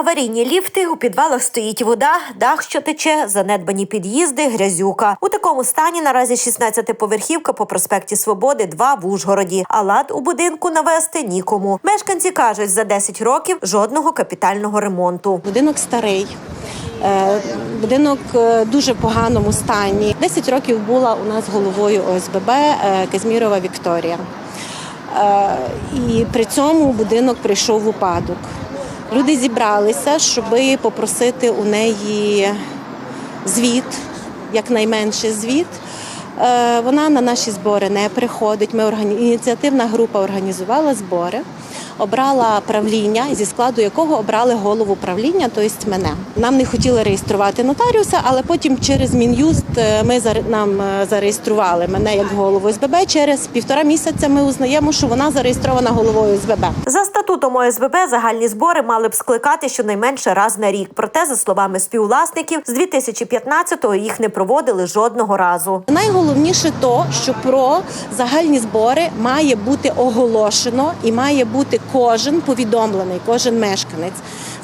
Аварійні ліфти, у підвалах стоїть вода, дах, що тече, занедбані під'їзди, грязюка. У такому стані наразі 16-поверхівка по проспекті Свободи, 2 в Ужгороді. А лад у будинку навести нікому. Мешканці кажуть, за 10 років жодного капітального ремонту. Будинок старий. е, Будинок е, дуже поганому стані. 10 років була у нас головою ОСББ е, Казмірова Вікторія. І при цьому будинок прийшов в упадок. Люди зібралися, щоб попросити у неї звіт, якнайменше звіт. Е, Вона на наші збори не приходить. Ми органі... ініціативна група організувала збори, обрала правління, зі складу якого обрали голову правління, тобто мене. Нам не хотіли реєструвати нотаріуса, але потім через мін'юст е, ми нам е, зареєстрували мене як голову СББ. Через півтора місяця ми узнаємо, що вона зареєстрована головою СББ. За статутом ОСББ загальні збори мали б скликати щонайменше раз на рік. Проте, за словами співвласників, з 2015-го їх не проводили жодного разу. Найголовніше то, що про загальні збори має бути оголошено і має бути кожен повідомлений, кожен мешканець.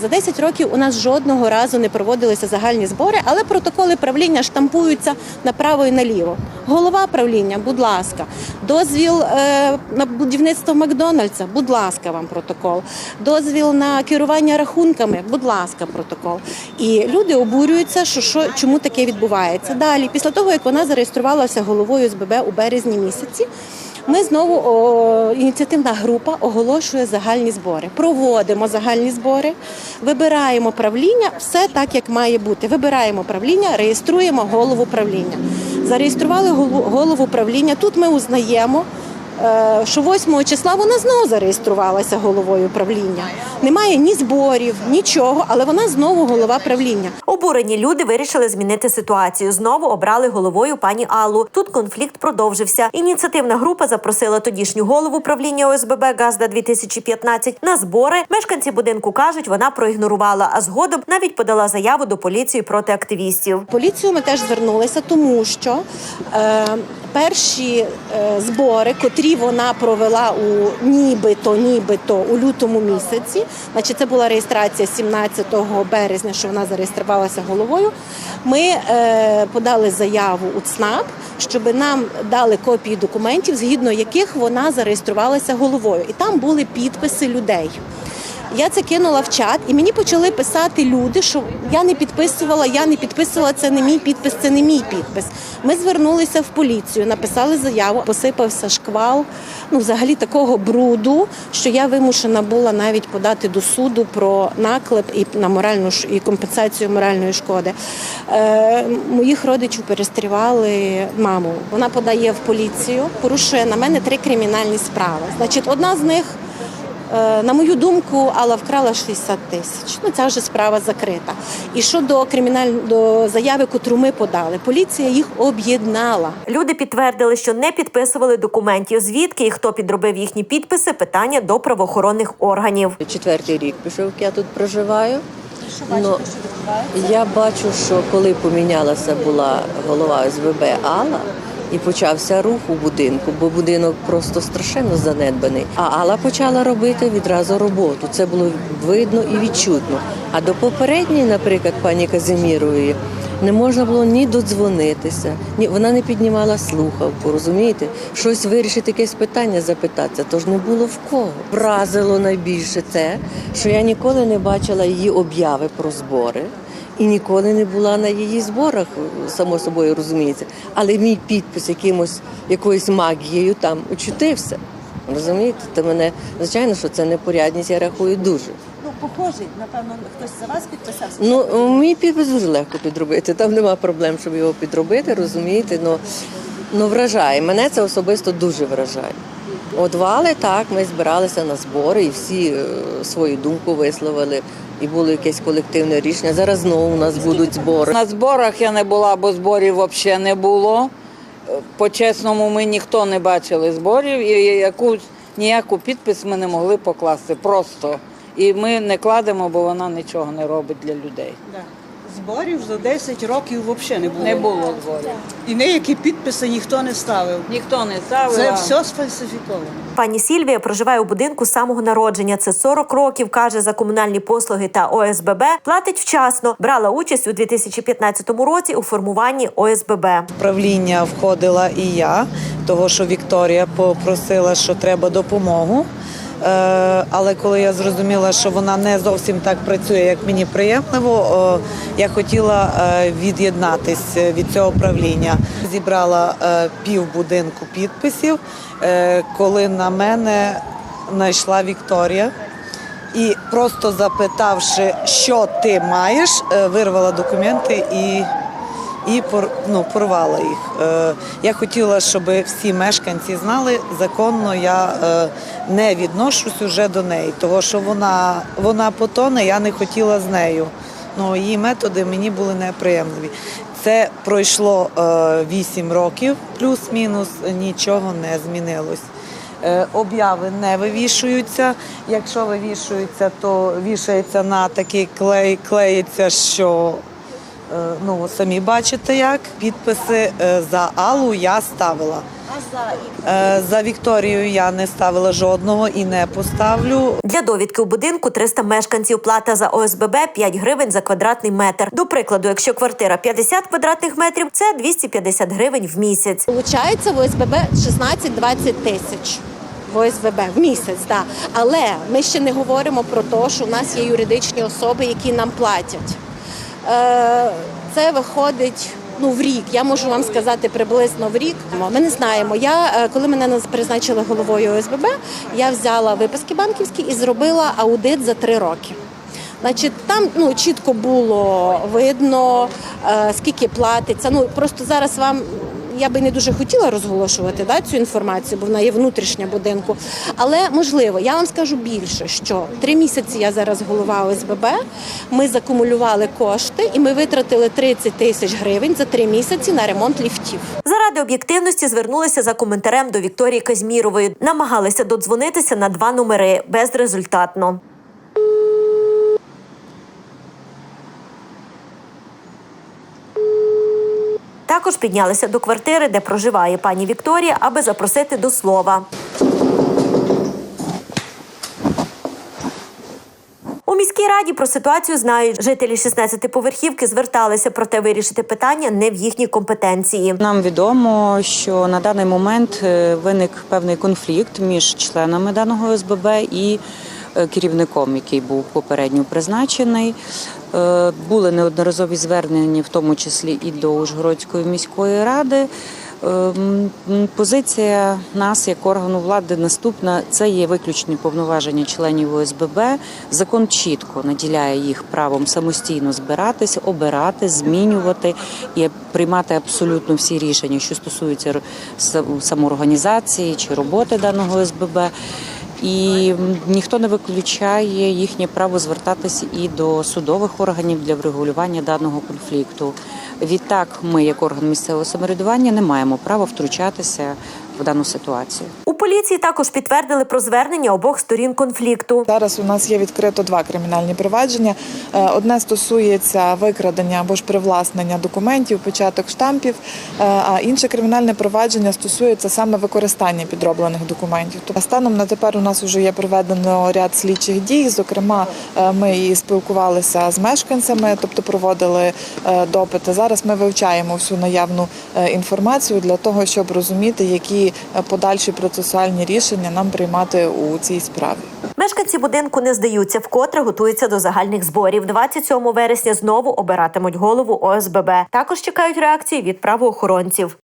За 10 років у нас жодного разу не проводилися загальні збори, але протоколи правління штампуються направо і наліво. Голова правління, будь ласка, дозвіл е, на будівництво Макдональдса, будь ласка, вам протокол. Дозвіл на керування рахунками, будь ласка, протокол. І люди обурюються, що, що чому таке відбувається. Далі, після того як вона зареєструвалася головою СББ у березні місяці. Ми знову о, ініціативна група оголошує загальні збори. Проводимо загальні збори, вибираємо правління, все так як має бути. Вибираємо правління, реєструємо голову правління. Зареєстрували голову, правління. Тут ми узнаємо, е, що 8 числа вона знову зареєструвалася головою правління. Немає ні зборів, нічого, але вона знову голова правління. Обурені люди вирішили змінити ситуацію. Знову обрали головою пані Аллу. Тут конфлікт продовжився. Ініціативна група запросила тодішню голову правління ОСББ Газда 2015 на збори. Мешканці будинку кажуть, вона проігнорувала, а згодом навіть подала заяву до поліції проти активістів. Поліцію ми теж звернулися, тому що е, перші е, збори, котрі вона провела у нібито, нібито у лютому місяці, значить це була реєстрація 17 березня, що вона зареєструвалася головою. Ми е, подали заяву у ЦНАП, щоб нам дали копії документів, згідно яких вона зареєструвалася головою, і там були підписи людей. Я це кинула в чат, і мені почали писати люди, що я не підписувала, я не підписувала, це не мій підпис, це не мій підпис. Ми звернулися в поліцію, написали заяву, посипався шквал, ну взагалі такого бруду, що я вимушена була навіть подати до суду про наклеп і на моральну і компенсацію моральної шкоди. Е, моїх родичів перестрівали маму. Вона подає в поліцію, порушує на мене три кримінальні справи. Значить, одна з них. Е, На мою думку, Алла вкрала 60 тисяч. Ну, ця вже справа закрита. І щодо кримінальної заяви, котру ми подали, поліція їх об'єднала. Люди підтвердили, що не підписували документів. Звідки і хто підробив їхні підписи? Питання до правоохоронних органів. Четвертий рік пішов, як я тут проживаю. Ну, я бачу, що коли помінялася була голова СВБ Алла, і почався рух у будинку, бо будинок просто страшенно занедбаний. А Алла почала робити відразу роботу. Це було видно і відчутно. А до попередньої, наприклад, пані Казимірової, не можна було ні додзвонитися, ні вона не піднімала слухавку, розумієте? Щось вирішити, якесь питання запитатися, тож не було в кого. Вразило найбільше те, що я ніколи не бачила її обяви про збори. І ніколи не була на її зборах, само собою розуміється. Але мій підпис якимось якоюсь магією там очутився. Розумієте? То мене звичайно, що це непорядність, я рахую дуже. Ну, похожий, напевно, хтось за вас підписався. Ну, мій підпис дуже легко підробити. Там нема проблем, щоб його підробити, розумієте? Ну, ну вражає. Мене це особисто дуже вражає. От вали так, ми збиралися на збори і всі е, свою думку висловили. І було якесь колективне рішення. Зараз знову у нас будуть збори. На зборах я не була, бо зборів взагалі не було. По-чесному, ми ніхто не бачили зборів і яку ніяку підпис ми не могли покласти. Просто. І ми не кладемо, бо вона нічого не робить для людей. Зборів за 10 років взагалі не було. Не було зборів. І ніякі підписи ніхто не ставив. Ніхто не ставив. Це все сфальсифіковано. Пані Сільвія проживає у будинку з самого народження. Це 40 років. каже за комунальні послуги та ОСББ. Платить вчасно. Брала участь у 2015 році у формуванні ОСББ. правління входила і я, того що Вікторія попросила, що треба допомогу. Е, Але коли я зрозуміла, що вона не зовсім так працює, як мені приємливо, е, я хотіла е, від'єднатись від цього правління. Зібрала е, пів будинку підписів, е, коли на мене знайшла Вікторія. І просто запитавши, що ти маєш, е, вирвала документи і і ну, порвала їх. Е, я хотіла, щоб всі мешканці знали, законно я е, не відношусь уже до неї, тому що вона, вона потоне, я не хотіла з нею. Ну, її методи мені були неприємливі. Це пройшло е, 8 років, плюс-мінус, нічого не змінилось. Е, Обяви не вивішуються. Якщо вивішуються, то вішається на такий клей, клеїться, що Е, Ну, самі бачите, як підписи е, за Аллу я ставила. Е, За Вікторію я не ставила жодного і не поставлю. Для довідки у будинку 300 мешканців. Плата за ОСББ 5 гривень за квадратний метр. До прикладу, якщо квартира 50 квадратних метрів, це 250 гривень в місяць. Получається в ОСББ 16-20 тисяч. В ОСББ в місяць, так. Але ми ще не говоримо про те, що в нас є юридичні особи, які нам платять. Е, Це виходить. Ну, в рік, я можу вам сказати приблизно в рік. Ми не знаємо. Я е, коли мене призначили головою ОСББ, я взяла виписки банківські і зробила аудит за три роки. Значить, там ну чітко було видно, е, скільки платиться. Ну просто зараз вам я би не дуже хотіла розголошувати да, цю інформацію, бо вона є внутрішня будинку. Але можливо, я вам скажу більше, що три місяці я зараз голова ОСББ. Ми закумулювали кошти і ми витратили 30 тисяч гривень за три місяці на ремонт ліфтів. Заради об'єктивності звернулися за коментарем до Вікторії Казмірової. Намагалися додзвонитися на два номери безрезультатно. Також піднялися до квартири, де проживає пані Вікторія, аби запросити до слова. У міській раді про ситуацію знають. Жителі 16-поверхівки зверталися, проте вирішити питання не в їхній компетенції. Нам відомо, що на даний момент е, виник певний конфлікт між членами даного ОСББ і е, керівником, який був попередньо призначений. Е, Були неодноразові звернення, в тому числі і до Ужгородської міської ради. Е, Позиція нас як органу влади наступна це є виключні повноваження членів ОСББ. Закон чітко наділяє їх правом самостійно збиратись, обирати, змінювати і приймати абсолютно всі рішення, що стосуються самоорганізації чи роботи даного ОСББ. І ніхто не виключає їхнє право звертатись і до судових органів для врегулювання даного конфлікту. Відтак, ми, як орган місцевого самоврядування, не маємо права втручатися в дану ситуацію. Поліції також підтвердили про звернення обох сторін конфлікту. Зараз у нас є відкрито два кримінальні провадження. Е, Одне стосується викрадення або ж привласнення документів, початок штампів, е, а інше кримінальне провадження стосується саме використання підроблених документів. Тобто станом на тепер у нас вже є проведено ряд слідчих дій. Зокрема, е, ми і спілкувалися з мешканцями, тобто проводили допити. Зараз ми вивчаємо всю наявну інформацію для того, щоб розуміти, які подальші процесуальні рішення нам приймати у цій справі. Мешканці будинку не здаються, вкотре готуються до загальних зборів. 27 вересня знову обиратимуть голову ОСББ. Також чекають реакції від правоохоронців.